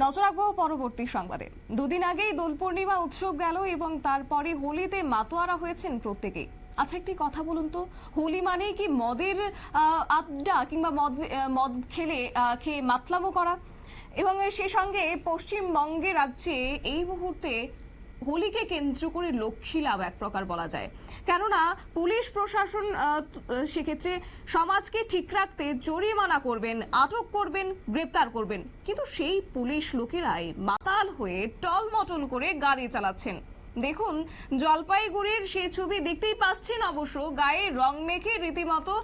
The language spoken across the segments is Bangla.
নজর রাখব পরবর্তী সংবাদে। দুদিন আগেই দোল পূর্ণিমা উৎসব গেল এবং তারপরে হোলিতে মাতোয়ারা হয়েছেন প্রত্যেকেই। আচ্ছা একটি কথা বলুন তো, হোলি মানে কি মদের আড্ডা কিংবা মদ মদ খেলে খেয়ে মাতলামো করা? এবং সেই সঙ্গে পশ্চিমবঙ্গে রাজ্যে এই মুহূর্তে হোলিকে কেন্দ্র করে লক্ষ্মী লাভ এক প্রকার বলা যায়। কেননা, পুলিশ প্রশাসন সেক্ষেত্রে সমাজকে ঠিক রাখতে জরিমানা করবেন, আটক করবেন, গ্রেপ্তার করবেন। কিন্তু সেই পুলিশ লোকেরাই মাতাল হয়ে টলমটল করে গাড়ি চালাচ্ছেন। দেখুন, জলপাইগুড়ির সেই ছবি দেখতেই পাচ্ছেন অবশ্য, গায়ে রং মেখে রীতিমতো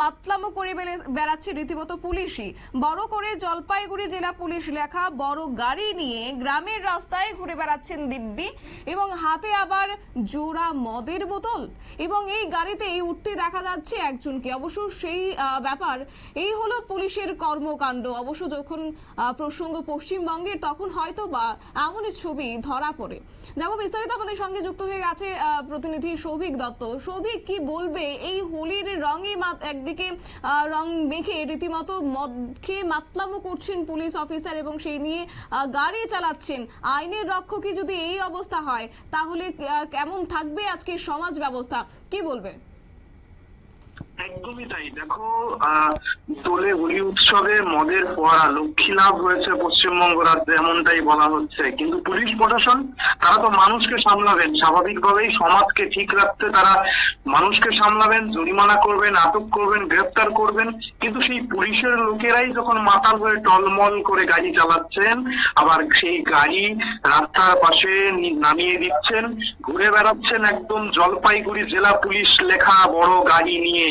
মাতলামো করে বেড়াচ্ছে রীতিমতো পুলিশই। বড় করে জলপাইগুড়ি জেলা পুলিশ লেখা বড় গাড়ি নিয়ে গ্রামের রাস্তায় ঘুরে বেড়াচ্ছেন দিব্যি এবং হাতে আবার জোড়া মদের বোতল। এবং এই গাড়িতেই উঠতে দেখা যাচ্ছে একজনকে। অবশ্য সেই ব্যাপার, এই হলো পুলিশের কর্মকাণ্ড। অবশ্য যখন প্রসঙ্গ পশ্চিমবঙ্গের, তখন হয়তো বা এমনই ছবি ধরা পড়ে। যাব বিস্তারিত আমাদের সঙ্গে যুক্ত হয়ে গেছে প্রতিনিধি সৌভিক দত্ত। সৌভিক, কি বলবে? এই হোলির রঙে একদিকে রং মেখে রীতিমতো মদ খেয়ে মাতলামো করছেন পুলিশ অফিসার এবং সেই নিয়ে গাড়ি চালাচ্ছেন। আইনের রক্ষকই যদি এই অবস্থা হয়, তাহলে কেমন থাকবে আজকে সমাজ ব্যবস্থা? কি বলবে? একদমই তাই। দেখো দোলে হোলি উৎসবে মদের ফোয়ারা লক্ষ্মী লাভ হয়েছে পশ্চিমবঙ্গ রাজ্যে, এমনটাই বলা হচ্ছে। কিন্তু পুলিশ প্রশাসন, তারা তো মানুষকে সামলাবেন। স্বাভাবিকভাবেই সমাজকে ঠিক রাখতে তারা মানুষকে সামলাবেন, জরিমানা করবেন, আটক করবেন, গ্রেপ্তার করবেন। কিন্তু সেই পুলিশের লোকেরাই যখন মাতাল হয়ে টলমল করে গাড়ি চালাচ্ছেন, আবার সেই গাড়ি রাস্তার পাশে নামিয়ে দিচ্ছেন, ঘুরে বেড়াচ্ছেন একদম জলপাইগুড়ি জেলা পুলিশ লেখা বড় গাড়ি নিয়ে।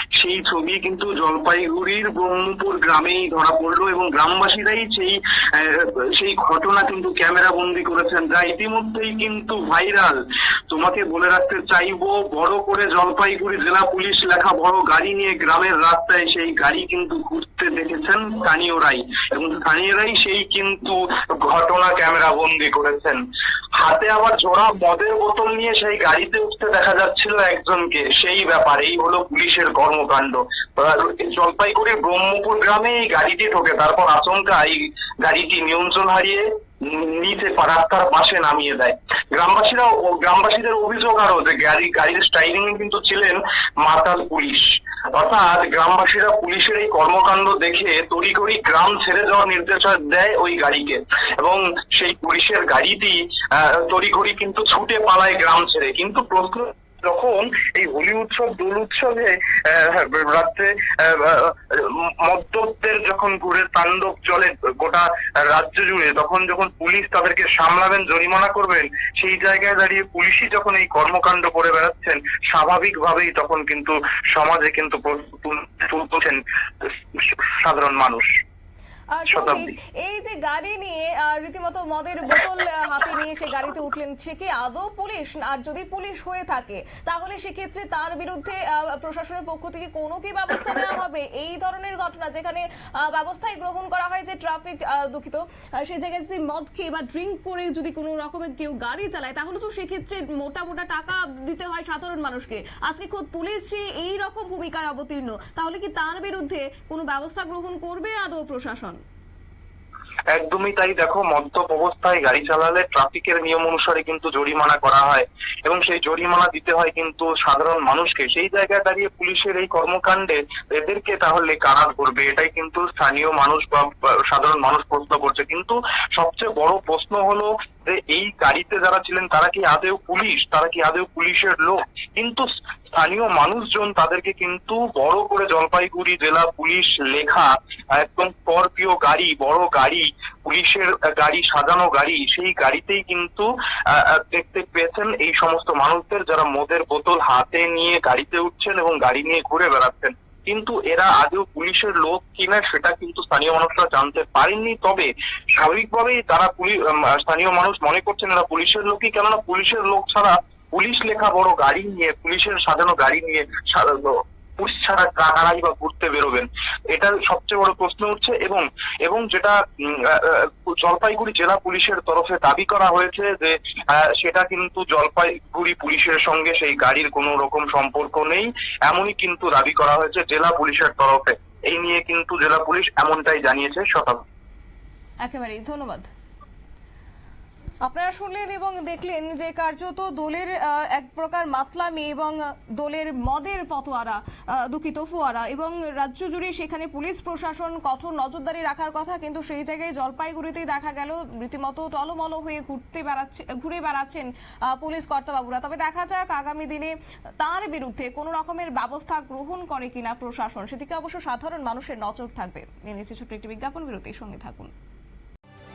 সেই ছবি কিন্তু জলপাইগুড়ির ব্রহ্মপুর গ্রামেই ধরা পড়ল এবং গ্রামবাসীরাই সেই সেই ঘটনা কিন্তু ক্যামেরা বন্দি করেছেন। যা ইতিমধ্যেই কিন্তু ভাইরাল। তোমাকে বলে রাখতে চাইব, বড় করে জলপাইগুড়ি জেলা পুলিশ লেখা বড় গাড়ি নিয়ে গ্রামের রাস্তায় সেই গাড়ি কিন্তু ঘুরতে দেখেছেন স্থানীয়রাই এবং স্থানীয়রাই সেই কিন্তু ঘটনা ক্যামেরা বন্দি করেছেন। হাতে আবার জোড়া মদের বোতল নিয়ে সেই গাড়িতে উঠতে দেখা যাচ্ছিল একজনকে। সেই ব্যাপার, এই হলো পুলিশের কর্মকাণ্ড জলপাইগুড়ির ব্রহ্মপুর গ্রামে এই গাড়িটি ঢোকে। তারপর আচমকা এই গাড়িটি নিয়ন্ত্রণ হারিয়ে নিচে রাস্তার পাশে নামিয়ে দেয়। গ্রামবাসীরা গ্রামবাসীদের অভিযোগ আরও যে গাড়ি গাড়ির স্টাইরিং এ কিন্তু ছিলেন মাতাল পুলিশ। অর্থাৎ গ্রামবাসীরা পুলিশের এই কর্মকাণ্ড দেখে তড়িঘড়ি গ্রাম ছেড়ে যাওয়ার নির্দেশ দেয় ওই গাড়িকে। এবং সেই পুলিশের গাড়িটি আহ, তড়িঘড়ি কিন্তু ছুটে পালায় গ্রাম ছেড়ে। কিন্তু প্রশ্ন যখন এই হোলি উৎসব দোল উৎসবে আহ, রাত্রে মদ্যপদের যখন ঘুরে তাণ্ডব চলে গোটা রাজ্য জুড়ে তখন যখন পুলিশ তাদেরকে সামলাবেন জরিমানা করবেন সেই জায়গায় দাঁড়িয়ে পুলিশই যখন এই কর্মকাণ্ড করে বেড়াচ্ছেন স্বাভাবিকভাবেই তখন কিন্তু সমাজে কিন্তু সাধারণ মানুষ। এই যে গাড়ি নিয়ে রীতিমতো মদের বোতল হাতে নিয়ে সে গাড়িতে উঠলেন সে কি আদৌ পুলিশ? আর যদি পুলিশ হয়ে থাকে তাহলে সেক্ষেত্রে তার বিরুদ্ধে প্রশাসনের পক্ষ থেকে কোনো কি ব্যবস্থা নেওয়া হবে? এই ধরনের ঘটনা যেখানে আহ, ব্যবস্থাই গ্রহণ করা হয় যে ট্রাফিক দুঃখিত সেই জায়গায় যদি মদ খেয়ে বা ড্রিঙ্ক করে যদি কোনো রকমের কেউ গাড়ি চালায় তাহলে তো সেক্ষেত্রে মোটা মোটা টাকা দিতে হয় সাধারণ মানুষকে। আজকে খোদ পুলিশ যে এই রকম ভূমিকায় অবতীর্ণ তাহলে কি তার বিরুদ্ধে কোনো ব্যবস্থা গ্রহণ করবে আদৌ প্রশাসন? একদমই তাই দেখো, মদ্যপ অবস্থায় গাড়ি চালালে ট্রাফিকের নিয়ম অনুসারে কিন্তু জরিমানা করা হয় এবং সেই জরিমানা দিতে হয় কিন্তু সাধারণ মানুষকে। সেই জায়গায় দাঁড়িয়ে পুলিশের এই কর্মকাণ্ডে এদেরকে তাহলে কারা করবে, এটাই কিন্তু স্থানীয় মানুষ বা সাধারণ মানুষ প্রশ্ন করছে। কিন্তু সবচেয়ে বড় প্রশ্ন হলো যে এই গাড়িতে যারা ছিলেন তারা কি আদেও পুলিশ? তারা কি আদেও পুলিশের লোক? কিন্তু স্থানীয় মানুষজন তাদেরকে কিন্তু বড় করে জলপাইগুড়ি জেলা পুলিশ লেখা একদম স্করপিও গাড়ি, বড় গাড়ি, পুলিশের গাড়ি, সাজানো গাড়ি, সেই গাড়িতেই কিন্তু দেখতে পেয়েছেন এই সমস্ত মানুষদের যারা মদের বোতল হাতে নিয়ে গাড়িতে উঠছেন এবং গাড়ি নিয়ে ঘুরে বেড়াচ্ছেন। কিন্তু এরা আদৌ পুলিশের লোক কিনা সেটা কিন্তু স্থানীয় মানুষরা জানতে পারেননি। তবে স্বাভাবিকভাবেই তারা পুলিশ স্থানীয় মানুষ মনে করছেন এরা পুলিশের লোকই। কেননা পুলিশের লোক ছাড়া পুলিশ লেখা বড় গাড়ি নিয়ে, পুলিশের সাজানো গাড়ি নিয়ে পুলিশ ছাড়া কারাই বা ঘুরতে বেরোবেন। এটা সবচেয়ে বড় প্রশ্ন উঠছে এবং এবং যেটা জলপাইগুড়ি জেলা পুলিশের তরফে দাবি করা হয়েছে যে সেটা কিন্তু জলপাইগুড়ি পুলিশের সঙ্গে সেই গাড়ির কোনো রকম সম্পর্ক নেই। এমনই কিন্তু দাবি করা হয়েছে জেলা পুলিশের তরফে। এই নিয়ে কিন্তু জেলা পুলিশ এমনটাই জানিয়েছে শতাব্দী। একেবারেই ধন্যবাদ। আপনারা শুনলেন এবং দেখলেন যে কার্যত দোলের এক প্রকার মাতলামি এবং দোলের মদের ফতোয়ারা আহ, দুঃখিত ফুয়ারা এবং রাজ্য জুড়ে সেখানে পুলিশ প্রশাসন কঠোর নজরদারি রাখার কথা কিন্তু সেই জায়গায় জলপাইগুড়িতেই দেখা গেল। রীতিমতো টলমল হয়ে ঘুরতে বেড়াচ্ছে ঘুরে বেড়াচ্ছেন পুলিশ কর্তাবাবুরা। তবে দেখা যাক আগামী দিনে তার বিরুদ্ধে কোনো রকমের ব্যবস্থা গ্রহণ করে কিনা প্রশাসন। সেদিকে অবশ্য সাধারণ মানুষের নজর থাকবে। নিয়ে ছোট্ট একটি বিজ্ঞাপন বিরতির সঙ্গে থাকুন।